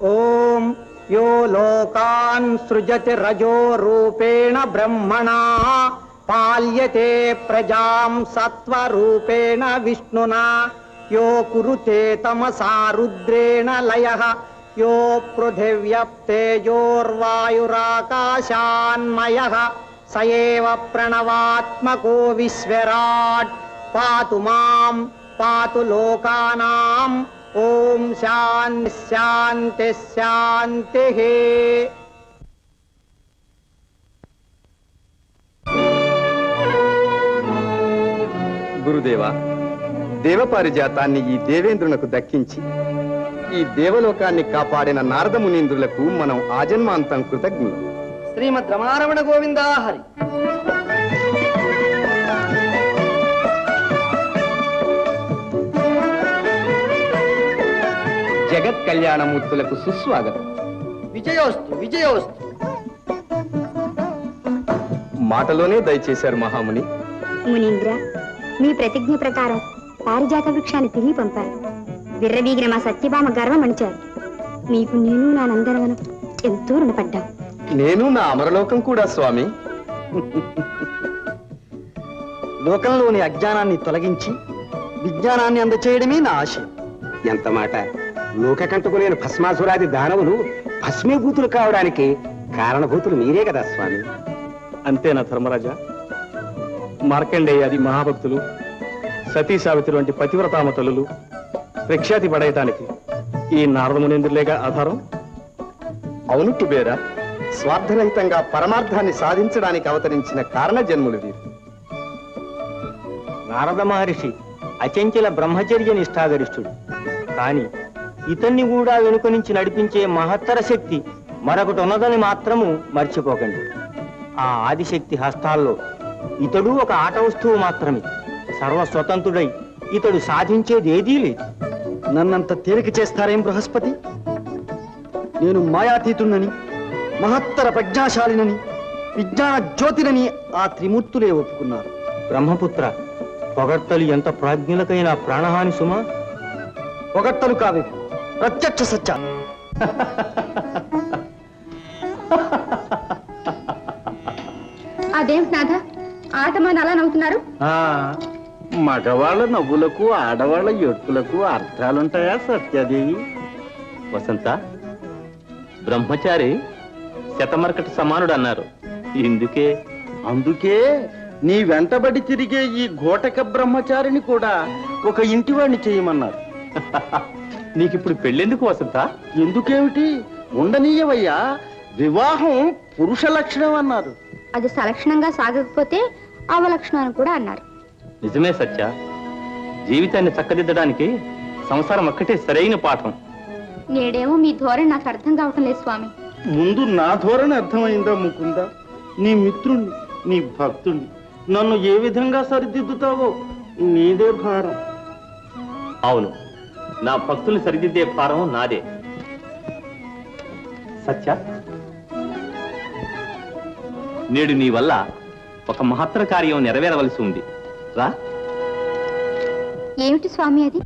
ఓం యో లోకాన్ సృజతి రజో రూపేణ బ్రహ్మణా పాల్యతే ప్రజాం సత్వరూపేణ విష్ణునా యో కురుతే తమసా రుద్రేణ లయ యో పృథివ్యప్తేజోర్వాయురాకాశాన్మయ సయేవ ప్రణవాత్మకో విశ్వరాట్ పాతు మాం పాతు లోకానాం ఓం శాంతి శాంతి శాంతి గురుదేవా దేవపారిజాతాన్ని ఈ దేవేంద్రునకు దక్కించి ఈ దేవలోకాన్ని కాపాడిన నారద మునీంద్రులకు మనం ఆజన్మాంతం కృతజ్ఞులు. శ్రీమద్ రమారమణ గోవిందా హరి జగత్ కళ్యాణమూర్తులకు సుస్వాగతం. విజయోస్తు విజయోస్తు. మాటలోనే దయచేశారు మహాముని. మునీంద్ర మీ ప్రతిజ్ఞ ప్రకారం పారిజాత వృక్షాన్ని తిరిగి పంపారు. విర్రవీగిన మా సత్యభామ గర్వం అణిచారు. మీకు నేను నా నందనవనం ఎంతో రుణపడ్డాం. నేను నా అమరలోకం కూడా స్వామి. లోకంలోని అజ్ఞానాన్ని తొలగించి విజ్ఞానాన్ని అందచేయడమే నా ఆశ ఎంత మాట? లోకకంటకు లేని భస్మాసురాది దానవులు భస్మీభూతులు కావడానికి కారణభూతులు మీరే కదా స్వామి. అంతేనా ధర్మరాజా. మార్కండేయాది మహాభక్తులు సతీ సావిత్రి వంటి పతివ్రతామ తల్లులు ప్రఖ్యాతి పడేయటానికి ఈ నారదమునేంద్రులేగా ఆధారం? అవును కుబేరా స్వార్థరహితంగా పరమార్థాన్ని సాధించడానికి అవతరించిన కారణ జన్ములు వీరు. నారద మహర్షి అచంచల బ్రహ్మచర్య నిష్ఠాగరిష్ఠుడు కాని ఇతన్ని కూడా వెనుక నుంచి నడిపించే మహత్తర శక్తి మరొకటి ఉన్నదని మాత్రము మర్చిపోకండి. ఆ ఆదిశక్తి హస్తాల్లో ఇతడు ఒక ఆట వస్తువు మాత్రమే. సర్వస్వతంత్రుడై ఇతడు సాధించేది ఏదీ లేదు. నన్నంత తేలిక చేస్తారేం బృహస్పతి? నేను మాయాతీతుణ్ణని మహత్తర ప్రజ్ఞాశాలినని విజ్ఞాన జ్యోతినని ఆ త్రిమూర్తులే ఒప్పుకున్నారు. బ్రహ్మపుత్ర పొగడ్తలు ఎంత ప్రాజ్ఞులకైన ప్రాణహాని సుమా? పొగట్టలు కావి ప్రత్యక్ష సత్య. అదేమిటి నాథ ఆటమాని అలా నవ్వుతున్నారు? మగవాళ్ళ నవ్వులకు ఆడవాళ్ళ ఎట్టులకు అర్థాలుంటాయా సత్యాదేవి? వసంత బ్రహ్మచారి శతమరకటి సమానుడు అన్నారు ఇందుకే? అందుకే నీ వెంటబడి తిరిగే ఈ ఘోటక బ్రహ్మచారిని కూడా ఒక ఇంటివాణ్ణి చేయమన్నారు. నీకిప్పుడు పెళ్ళెందుకు వసంత? ఎందుకేమిటి? ఉండనీయవయ్యా. వివాహం పురుష లక్షణం అన్నారు. అది సలక్షణంగా సాగకపోతే అవలక్షణం అని కూడా అన్నారు. నిజమే సత్య. జీవితాన్ని చక్కదిద్దడానికి సంసారం ఒక్కటే సరైన పాఠం. నేడేమో మీ ధోరణి నాకు అర్థం కావటం లేదు స్వామి. ముందు నా ధోరణి అర్థమైందా ముకుందా? నీ మిత్రుణ్ణి నీ భక్తుణ్ణి నన్ను ఏ విధంగా సరిదిద్దుతావో? నీదే భారం. అవును. నా భక్తులు సరిదిద్దే భారం నాదే. సత్య నేడు నీ వల్ల ఒక మహత్తర కార్యం నెరవేరవలసి ఉంది. రా. ఏమిటి స్వామి అది?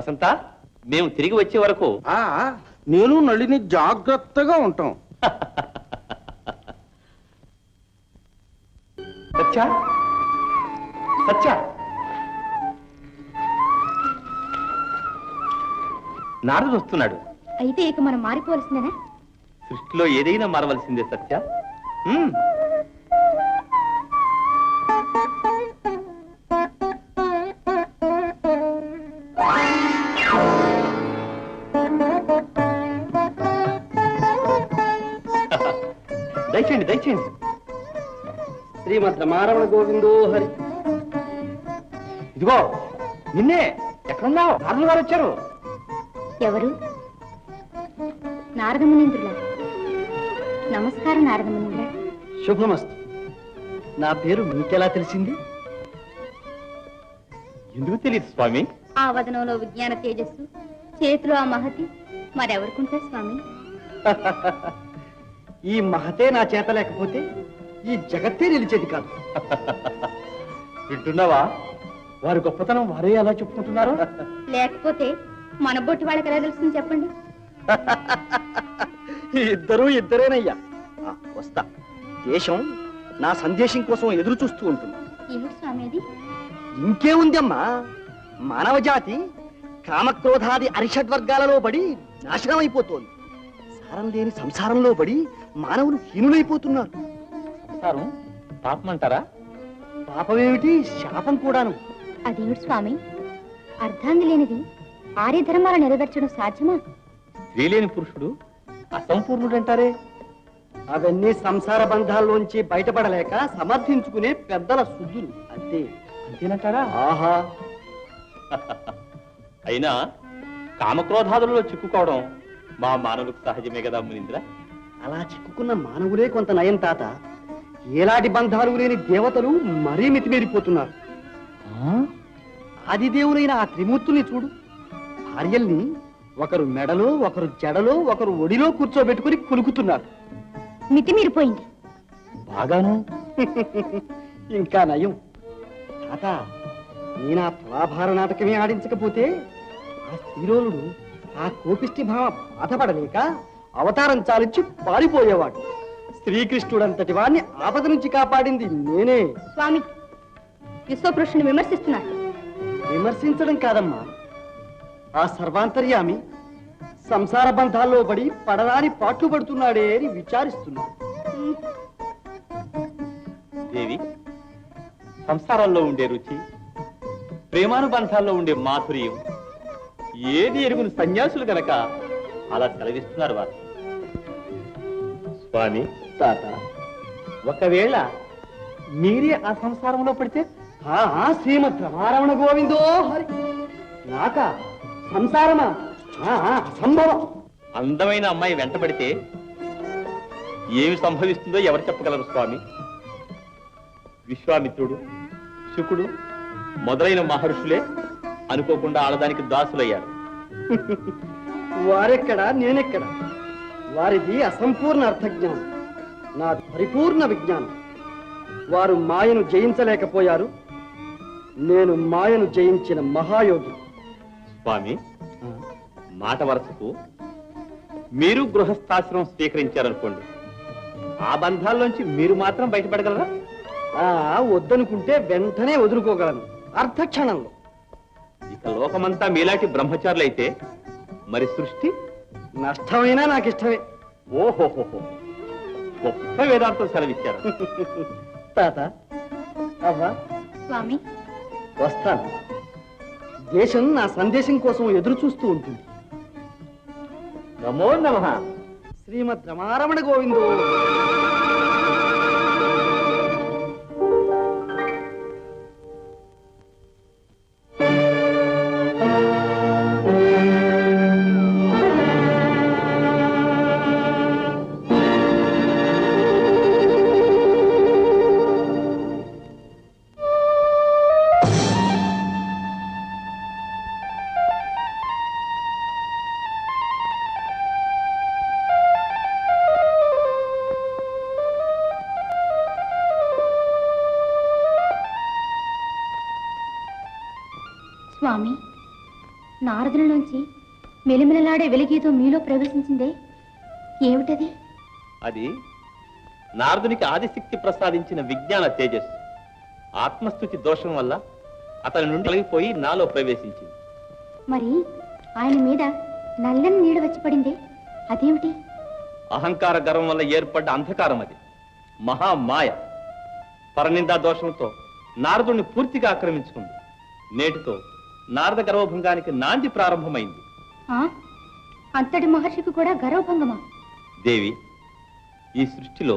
వసంత మేము తిరిగి వచ్చే వరకు ఆ నేను నళిని జాగ్రత్తగా ఉంటాం. సత్య? సత్య? నారదు వస్తున్నాడు. అయితే ఇక మనం మారిపోవలసిందేనా? సృష్టిలో ఏదైనా మారవలసిందే సత్య. ఉమ్. దయచేయండి దయచేయండి. శ్రీ శ్రీమద్ రమారమణ గోవిందో హరి. ఇదిగో నిన్నే ఎక్కడున్నావు? నారదులు గారు వచ్చారు. ఎవరు? నారదమునీంద్రుల? నమస్కారం నారదమునీంద్ర. శుభమస్తు. నా పేరు మీకెలా తెలిసింది? ఎందుకు తెలియదు స్వామి? ఆ వదనంలో విజ్ఞాన తేజస్సు చేతిలో ఆ మహతి మరెవరికుంటే స్వామి? ఈ మహతే నా చేత లేకపోతే ఈ జగత్తే నిలిచేది కాదు. వింటున్నావా? వారి గొప్పతనం వారే అలా చెప్పుకుంటున్నారు? లేకపోతే మన బొట్టి వాళ్ళకి ఎలా తెలుస్తుంది చెప్పండి? ఇద్దరు ఇద్దరేనయ్యా. ఆ, వస్తా. దేశం నా సందేశం కోసం ఎదురు చూస్తూ ఉంటుంది. ఏమిటి స్వామి అది ఇంకేముందమ్మా మానవ జాతి కామక్రోధాది అరిషడ్వర్గాలలో పడి నాశనం అయిపోతోంది సారం లేని సంసారంలో పడి మానవులు హీనులైపోతున్నారు. సంసారం పాపమంటారా? పాపమేమిటి? శాపం కూడాను. అదేమిటి స్వామి? అర్థాంగి లేనిది ఆర్యధర్మాలు నెరవేర్చడం సాధ్యమా? స్త్రీ లేని పురుషుడు అసంపూర్ణుడంటారే? అవన్నీ సంసార బంధాల్లోంచి బయటపడలేక సమర్థించుకునే పెద్దల శుద్ధులు అంతే. అంతేనంటారా? ఆహా. అయినా కామక్రోధాదులలో చిక్కుకోవడం మా మానవులకు సహజమే కదా మునింద్ర? అలా చిక్కుకున్న మానవులే కొంత నయం తాత. ఏలాంటి బంధాలు లేని దేవతలు మరీ మితిమీరిపోతున్నారు. ఆదిదేవులైన ఆ త్రిమూర్తుల్ని చూడు. భార్యల్ని ఒకరు మెడలో ఒకరు జడలో ఒకరు ఒడిలో కూర్చోబెట్టుకుని కులుకుతున్నారు. మితిమీరిపోయింది. బాగాను? ఇంకా నయం. తాత నేను ఆ తులాభార నాటకమే ఆడించకపోతే ఆ శ్రీరోలుడు ఆ కోపిష్టి భావ బాధపడలేక అవతారం చాలించి పారిపోయేవాడు. శ్రీకృష్ణుడంతటి వాణ్ణి ఆపద నుంచి కాపాడింది నేనే. స్వామి విశ్వపురుషుని విమర్శిస్తున్నారు. విమర్శించడం కాదమ్మా. ఆ సర్వాంతర్యామి సంసార బంధాల్లో పడి పడరాని పాట్లు పడుతున్నాడే అని విచారిస్తున్నాడు. దేవి సంసారాల్లో ఉండే రుచి ప్రేమానుబంధాల్లో ఉండే మాధుర్యం ఏది ఎరుగుని సన్యాసులు గనక అలా సెలవిస్తున్నారు వారు. స్వామి తాత ఒకవేళ మీరే ఆ సంసారంలో పడితే ఆ శ్రీమద్ రమారమణ గోవిందో హరి. నాక సంసారమా? అసంభవం అందమైన అమ్మాయి వెంటబడితే ఏమి సంభవిస్తుందో ఎవరు చెప్పగలరు స్వామి? విశ్వామిత్రుడు శుకుడు మొదలైన మహర్షులే అనుకోకుండా ఆడదానికి దాసులయ్యారు. వారెక్కడ? నేనెక్కడ? వారిది అసంపూర్ణ అర్థజ్ఞానం. నా పరిపూర్ణ విజ్ఞానం. వారు మాయను జయించలేకపోయారు. నేను మాయను జయించిన మహాయోగి. స్వామి మాట వరుసకు మీరు గృహస్థాశ్రమం స్వీకరించారనుకోండి. ఆ బంధాల్లోంచి మీరు మాత్రం బయటపడగలరా? వద్దనుకుంటే వెంటనే వదులుకోగలను. అర్ధక్షణంలో. ఇక లోకమంతా మీలాంటి బ్రహ్మచారులైతే మరి సృష్టి నష్టమైనా నాకు ఇష్టమే ఓహోహోహో. గొప్ప వేదాంతం సెలవిచ్చారు. తాత అవ్వా స్వామి. వస్తాను. దేశం నా సందేశం కోసం ఎదురు చూస్తూ ఉంటుంది. నమో నమ. శ్రీమద్ రమారమణ గోవిందో స్వామి నారదులలోంచి మెలిమెలలాడే వెలిగేదో మీలో ప్రవేశించిందే ఏమిటది? అది నారదునికి ఆదిశక్తి ప్రసాదించిన విజ్ఞాన తేజస్సు. ఆత్మస్థుతి దోషం వల్ల అతని నుండి తొలగిపోయి నాలో ప్రవేశించింది. మరి ఆయన మీద నల్లని నీడ వచ్చి పడిందే? అదేమిటి? అహంకార గర్వం వల్ల ఏర్పడ్డ అంధకారం అది. మహామాయ పరనిందా దోషంతో నారదుడిని పూర్తిగా ఆక్రమించుకుంది. నేటితో నారద గర్వభంగానికి నాంది ప్రారంభమైంది? అంతటి మహర్షికి కూడా గర్వభంగమా? దేవి ఈ సృష్టిలో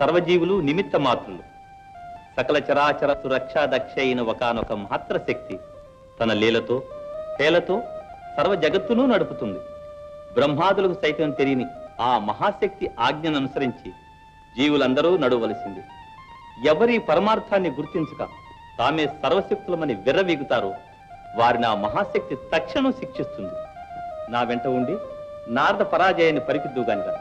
సర్వజీవులు నిమిత్త మాత్రులు. సకల చరాచర సురక్షా దక్ష అయిన ఒకనొక మహత్తర శక్తి తన లీలతో పేలతో సర్వ జగత్తును నడుపుతుంది. బ్రహ్మాదులకు సైతం తెలియని ఆ మహాశక్తి ఆజ్ఞను అనుసరించి జీవులందరూ నడవలసింది. ఎవరి పరమార్థాన్ని గుర్తించక తామే సర్వశక్తులమని విర్రవీగుతారో వారిని ఆ మహాశక్తి తక్షణం శిక్షిస్తుంది. నా వెంట ఉండి నారద పరాజయాన్ని పరికిద్దుగానిగా